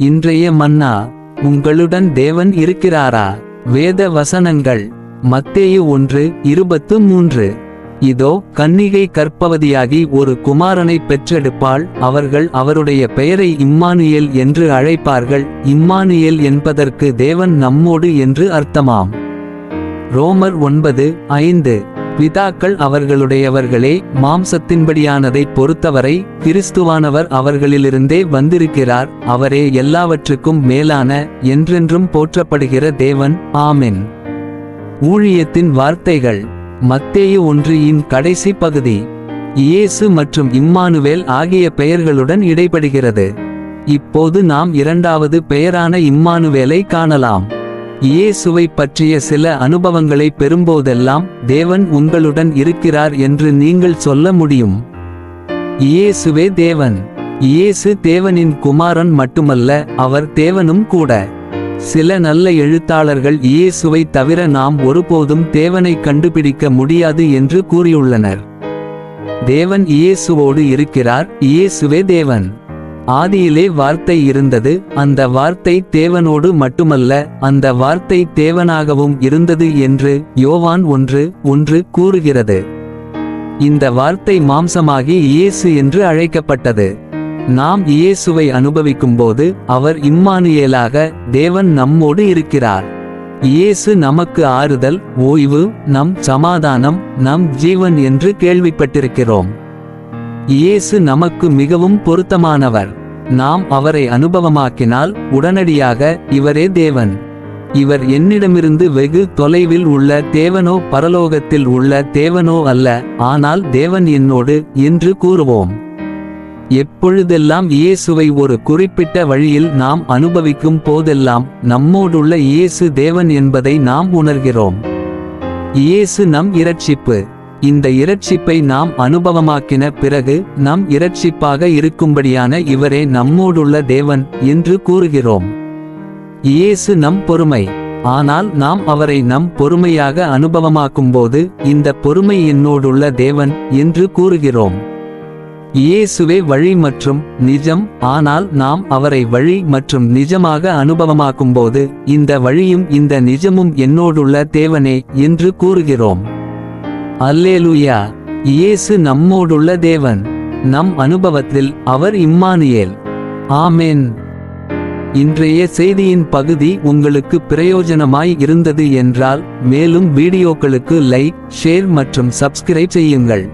இன்றைய மன்னா உங்களுடன் தேவன் இருக்கிறாரா? வேத வசனங்கள் மத்தேயு ஒன்று இருபத்து மூன்று. இதோ கன்னிகை கற்பவதியாகி ஒரு குமாரனை பெற்றெடுப்பாள் அவர்கள் அவருடைய பெயரை இம்மானியல் என்று அழைப்பார்கள். இம்மானுவேல் என்பதற்கு தேவன் நம்மோடு என்று அர்த்தமாம். ரோமர் ஒன்பது ஐந்து. பிதாக்கள் அவர்களுடையவர்களே மாம்சத்தின்படியானதை பொறுத்தவரை கிறிஸ்துவானவர் அவர்களிலிருந்தே வந்திருக்கிறார். அவரே எல்லாவற்றுக்கும் மேலான என்றென்றும் போற்றப்படுகிற தேவன். ஆமென். ஊழியத்தின் வார்த்தைகள். மத்தேயு ஒன்றியின் கடைசி பகுதி. இயேசு மற்றும் இம்மானுவேல் ஆகிய பெயர்களுடன் இடைபடுகிறது இப்போது நாம் இரண்டாவது பெயரான இம்மானுவேலை காணலாம். இயேசுவை பற்றிய சில அனுபவங்களை பெறும்போதெல்லாம் தேவன் உங்களுடன் இருக்கிறார் என்று நீங்கள் சொல்ல முடியும். இயேசுவே தேவன். இயேசு தேவனின் குமாரன் மட்டுமல்ல அவர் தேவனும் கூட. சில நல்ல எழுத்தாளர்கள் இயேசுவை தவிர நாம் ஒருபோதும் தேவனை கண்டுபிடிக்க முடியாது என்று கூறியுள்ளனர். தேவன் இயேசுவோடு இருக்கிறார் இயேசுவே தேவன். ஆதியிலே வார்த்தை இருந்தது அந்த வார்த்தை தேவனோடு மட்டுமல்ல அந்த வார்த்தை தேவனாகவும் இருந்தது என்று யோவான் ஒன்று ஒன்று கூறுகிறது. இந்த வார்த்தை மாம்சமாகி இயேசு என்று அழைக்கப்பட்டது. நாம் இயேசுவை அனுபவிக்கும்போது அவர் இம்மானுயலாக தேவன் நம்மோடு இருக்கிறார். இயேசு நமக்கு ஆறுதல் ஓய்வு நம் சமாதானம் நம் ஜீவன் என்று கேள்விப்பட்டிருக்கிறோம். இயேசு நமக்கு மிகவும் பொருத்தமானவர். நாம் அவரை அனுபவமாக்கினால் உடனடியாக இவரே தேவன். இவர் என்னிடமிருந்து வெகு தொலைவில் உள்ள தேவனோ பரலோகத்தில் உள்ள தேவனோ அல்ல ஆனால் தேவன் என்னோடு என்று கூறுவோம். எப்பொழுதெல்லாம் இயேசுவை ஒரு குறிப்பிட்ட வழியில் நாம் அனுபவிக்கும் போதெல்லாம் நம்மோடுள்ள இயேசு தேவன் என்பதை நாம் உணர்கிறோம். இயேசு நம் இரட்சிப்பு. இந்த இரட்சிப்பை நாம் அனுபவமாக்கின பிறகு நம் இரட்சிப்பாக இருக்கும்படியான இவரே நம்மோடுள்ள தேவன் என்று கூறுகிறோம். இயேசு நம் பொறுமை. ஆனால் நாம் அவரை நம் பொறுமையாக அனுபவமாக்கும்போது இந்த பொறுமை என்னோடுள்ள தேவன் என்று கூறுகிறோம். இயேசுவே வழி மற்றும் நிஜம். ஆனால் நாம் அவரை வழி மற்றும் நிஜமாக அனுபவமாக்கும்போது இந்த வழியும் இந்த நிஜமும் என்னோடுள்ள தேவனே என்று கூறுகிறோம். அல்லேலூயா. இயேசு நம்மோடுள்ள தேவன். நம் அனுபவத்தில் அவர் இம்மானியேல். ஆமென். இன்றைய செய்தியின் பகுதி உங்களுக்கு பிரயோஜனமாய் இருந்தது என்றால் மேலும் வீடியோக்களுக்கு லைக் ஷேர் மற்றும் சப்ஸ்கிரைப் செய்யுங்கள்.